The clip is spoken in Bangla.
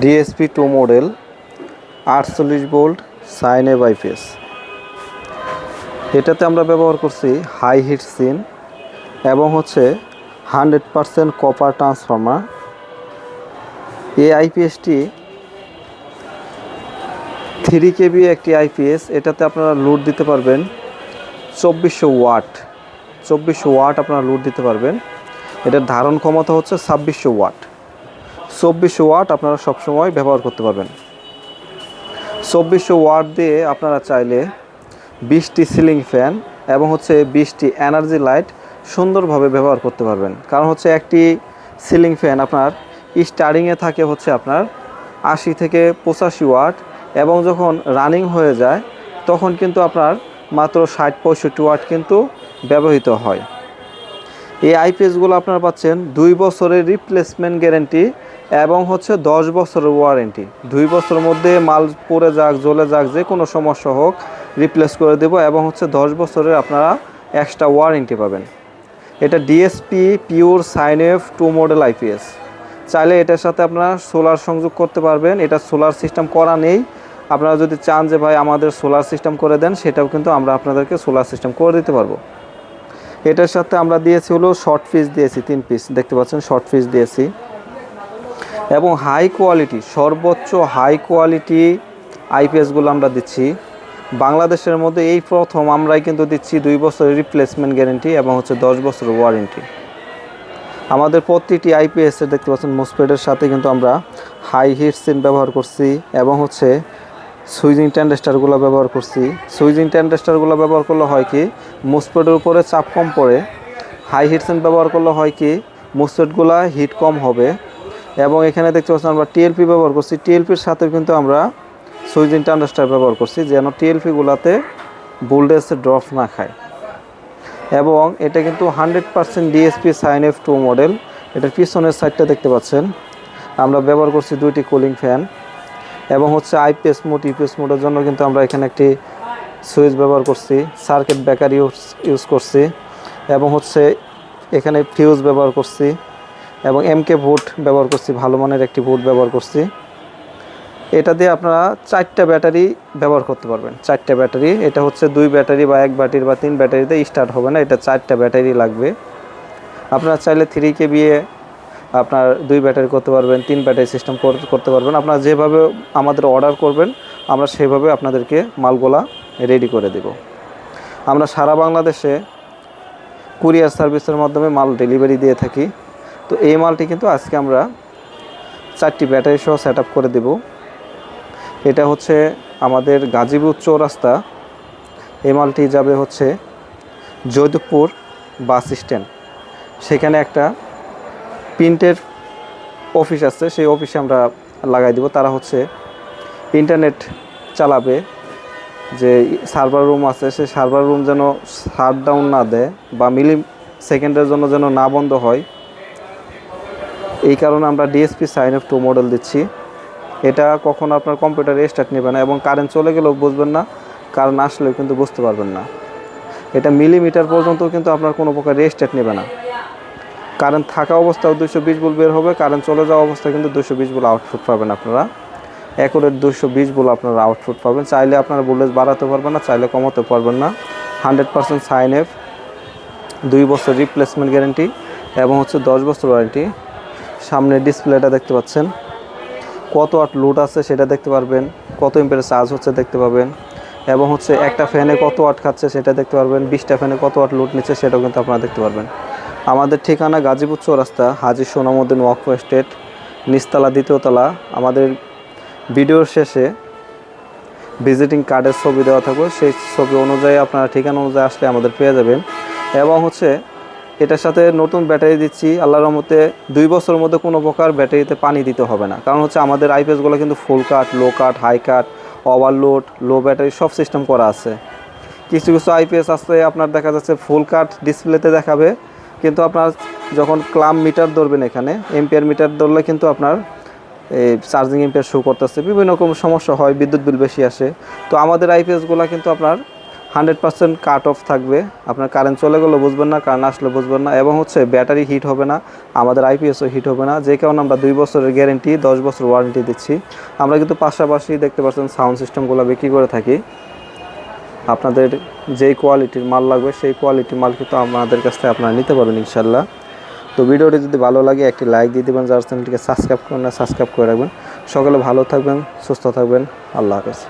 ডিএসপি টু মডেল আটচল্লিশ ভোল্ট সাইনে বাইপিএস এটাতে আমরা ব্যবহার করছি হাই হিট সিন এবং হচ্ছে হান্ড্রেড পারসেন্ট কপার ট্রান্সফর্মার এই আইপিএসটি থ্রি কেবি একটি আইপিএস এটাতে আপনারা লোড দিতে পারবেন চব্বিশশো ওয়াট চব্বিশশো ওয়াট আপনারা লোড দিতে পারবেন। এটার ধারণ ক্ষমতা হচ্ছে ছাব্বিশশো ওয়াট চব্বিশশো ওয়াট আপনারা সবসময় ব্যবহার করতে পারবেন। চব্বিশশো ওয়াট দিয়ে আপনারা চাইলে বিশটি সিলিং ফ্যান এবং হচ্ছে বিশটি এনার্জি লাইট সুন্দরভাবে ব্যবহার করতে পারবেন। কারণ হচ্ছে একটি সিলিং ফ্যান আপনার স্টার্টিংয়ে থাকে হচ্ছে আপনার আশি থেকে পঁচাশি ওয়াট এবং যখন রানিং হয়ে যায় তখন কিন্তু আপনার মাত্র ষাট পঁয়ষট্টি ওয়াট কিন্তু ব্যবহৃত হয়। এই আইপিএসগুলো আপনারা পাচ্ছেন দুই বছরের রিপ্লেসমেন্ট গ্যারেন্টি এবং হচ্ছে দশ বছরের ওয়ারেন্টি দুই বছরের মধ্যে মাল পড়ে যাক, জ্বলে যাক, যে কোনো সমস্যা হোক রিপ্লেস করে দেব এবং হচ্ছে দশ বছরের আপনারা এক্সট্রা ওয়ারেন্টি পাবেন। এটা DSP pure sine F two model IPS চাইলে এটার সাথে আপনারা সোলার সংযোগ করতে পারবেন। এটা সোলার সিস্টেম করা নেই। আপনারা যদি চান যে ভাই আমাদের সোলার সিস্টেম করে দেন, সেটাও কিন্তু আমরা আপনাদেরকে সোলার সিস্টেম করে দিতে পারব। এটার সাথে আমরা দিয়েছি হলো শর্ট পিস দিয়েছি, তিন পিস দেখতে পাচ্ছেন শর্ট পিস দিয়েছি। এবং হাই কোয়ালিটি সর্বোচ্চ হাই কোয়ালিটি আইপিএসগুলো আমরা দিচ্ছি। বাংলাদেশের মধ্যে এই প্রথম আমরাই কিন্তু দিচ্ছি দুই বছরের রিপ্লেসমেন্ট গ্যারেন্টি এবং হচ্ছে দশ বছরের ওয়ারেন্টি আমাদের প্রতিটি আইপিএসের দেখতে পাচ্ছেন মোসপেডের সাথে কিন্তু আমরা হাই হিট সিন ব্যবহার করছি এবং হচ্ছে সুইজিং ট্যান্ডেস্টারগুলো ব্যবহার করছি। সুইজিং ট্যান্ডেস্টারগুলো ব্যবহার করলে হয় কি মোসপেডের উপরে চাপ কম পড়ে। হাই হিট সিন ব্যবহার করলে হয় কি মোসপেডগুলো হিট কম হবে। এবং এখানে দেখতে পাচ্ছেন আমরা টিএলপি ব্যবহার করছি। টিএলপির সাথে কিন্তু আমরা সুইজিং ট্যান্ডেস্টার ব্যবহার করছি, যেন টিএলপিগুলোতে ভোল্টেজ ড্রপ না খায়। এবং এটা কিন্তু hundred percent DSP sine F two model এটার পিছনের সাইডটা দেখতে পাচ্ছেন। আমরা ব্যবহার করছি দুইটি কুলিং ফ্যান এবং হচ্ছে আইপিএস মোড ইপিএস মোডের জন্য কিন্তু আমরা এখানে একটি সুইচ ব্যবহার করছি সার্কিট ব্রেকার ইউজ ইউজ করছি এবং হচ্ছে এখানে ফিউজ ব্যবহার করছি। এবং এমকে ভোট ব্যবহার করছি, ভালো মানের একটি ভোট ব্যবহার করছি। এটা দিয়ে আপনারা চারটা ব্যাটারি ব্যবহার করতে পারবেন। চারটা ব্যাটারি, এটা হচ্ছে দুই ব্যাটারি বা এক ব্যাটারি বা তিন ব্যাটারিতে স্টার্ট হবে না, এটা চারটা ব্যাটারি লাগবে। আপনারা চাইলে থ্রি কে বিয়ে আপনার দুই ব্যাটারি করতে পারবেন, তিন ব্যাটারি সিস্টেম করতে পারবেন। আপনারা যেভাবে আমাদের অর্ডার করবেন, আমরা সেভাবে আপনাদেরকে মালগুলা রেডি করে দেব। আমরা সারা বাংলাদেশে কুরিয়ার সার্ভিসের মাধ্যমে মাল ডেলিভারি দিয়ে থাকি। তো এই মালটি কিন্তু আজকে আমরা চারটি ব্যাটারি সহ সেট করে দেবো। এটা হচ্ছে আমাদের গাজীপুর চৌরাস্তা। এই মালটি যাবে হচ্ছে যোধপুর বাস স্ট্যান্ড। সেখানে একটা প্রিন্টের অফিস আছে, সেই অফিসে আমরা লাগাই দিব। তারা হচ্ছে ইন্টারনেট চালাবে, যে সার্ভার রুম আছে, সেই সার্ভার রুম যেন শাট ডাউন না দেয় বা মিলি সেকেন্ডের জন্য যেন না বন্ধ হয়। এই কারণে আমরা DSP sine of two model দিচ্ছি। এটা কখনো আপনার কম্পিউটার স্টার্ট নেবে না এবং কারেন্ট চলে গেলেও বুঝবেন না কারেন্ট আসলেও কিন্তু বুঝতে পারবেন না। এটা মিলিমিটার পর্যন্ত কিন্তু আপনার কোনো প্রকার রেস্টার্ট নেবে না। কারেন্ট থাকা অবস্থাও দুশো বিশ বল বের হবে কারেন্ট চলে যাওয়া অবস্থায় কিন্তু দুশো বিশ বল আউটপুট পাবেন আপনারা। একরের দুশো বিশ বল আপনারা আউটপুট পাবেন। চাইলে আপনারা ভোল্টেজ বাড়াতে পারবেন না, চাইলে কমাতে পারবেন না। হান্ড্রেড পার্সেন্ট সাইন এফ দুই বছর রিপ্লেসমেন্ট গ্যারেন্টি এবং হচ্ছে দশ বছর ওয়ারেন্টি সামনে ডিসপ্লেটা দেখতে পাচ্ছেন। কত আট লোড আছে সেটা দেখতে পারবেন, কত এম্পের চার্জ হচ্ছে দেখতে পাবেন, এবং হচ্ছে একটা ফ্যানে কত ওয়াট খাচ্ছে সেটা দেখতে পারবেন, বিশটা ফ্যানে কত ওয়াট লোড নিচ্ছে সেটাও কিন্তু আপনারা দেখতে পারবেন। আমাদের ঠিকানা গাজীপুর চৌরাস্তা হাজির সোনামুদ্দিন ওয়াকফ এস্টেট, নিচতলা দ্বিতীয়তলা আমাদের ভিডিওর শেষে ভিজিটিং কার্ডের ছবি দেওয়া থাকবে, সেই ছবি অনুযায়ী, আপনারা ঠিকানা অনুযায়ী আসলে আমাদের পেয়ে যাবেন। এবং হচ্ছে এটার সাথে নতুন ব্যাটারি দিচ্ছি। আল্লাহর রহমতে দুই বছরের মধ্যে কোনো প্রকার ব্যাটারিতে পানি দিতে হবে না। কারণ হচ্ছে আমাদের আইপিএসগুলো কিন্তু full cut low cut high cut overload low battery সব সিস্টেম করা আছে। কিছু কিছু আইপিএস আসতে আপনার দেখা যাচ্ছে ফুল কাট ডিসপ্লেতে দেখাবে। কিন্তু আপনার যখন ক্লাম মিটার ধরবেন এখানে এম্পিয়ার মিটার ধরলে কিন্তু আপনার এই চার্জিং এম্পিয়ার শো করতেছে। বিভিন্ন রকম সমস্যা হয়, বিদ্যুৎ বিল বেশি আসে। তো আমাদের আইপিএসগুলো কিন্তু আপনার হান্ড্রেড পার্সেন্ট কাট অফ থাকবে। আপনার কারেন্ট চলে গেলেও বুঝবেন না কারেন্ট আসলে বুঝবেন না এবং হচ্ছে ব্যাটারি হিট হবে না, আমাদের আইপিএসও হিট হবে না। যে কারণে আমরা দুই বছরের গ্যারেন্টি দশ বছর ওয়ারেন্টি দিচ্ছি। আমরা কিন্তু পাশাপাশি দেখতে পাচ্ছেন সাউন্ড সিস্টেমগুলো বিক্রি করে থাকি। আপনাদের যেই কোয়ালিটির মাল লাগবে, সেই কোয়ালিটির মাল কিন্তু আমাদের কাছ থেকে আপনারা নিতে পারবেন ইনশাল্লাহ তো ভিডিওটি যদি ভালো লাগে, একটি লাইক দিয়ে দেবেন, যার চ্যানেলটিকে সাবস্ক্রাইব করেন না সাবস্ক্রাইব করে রাখবেন। সকলে ভালো থাকবেন, সুস্থ থাকবেন। আল্লাহ হাফেজ।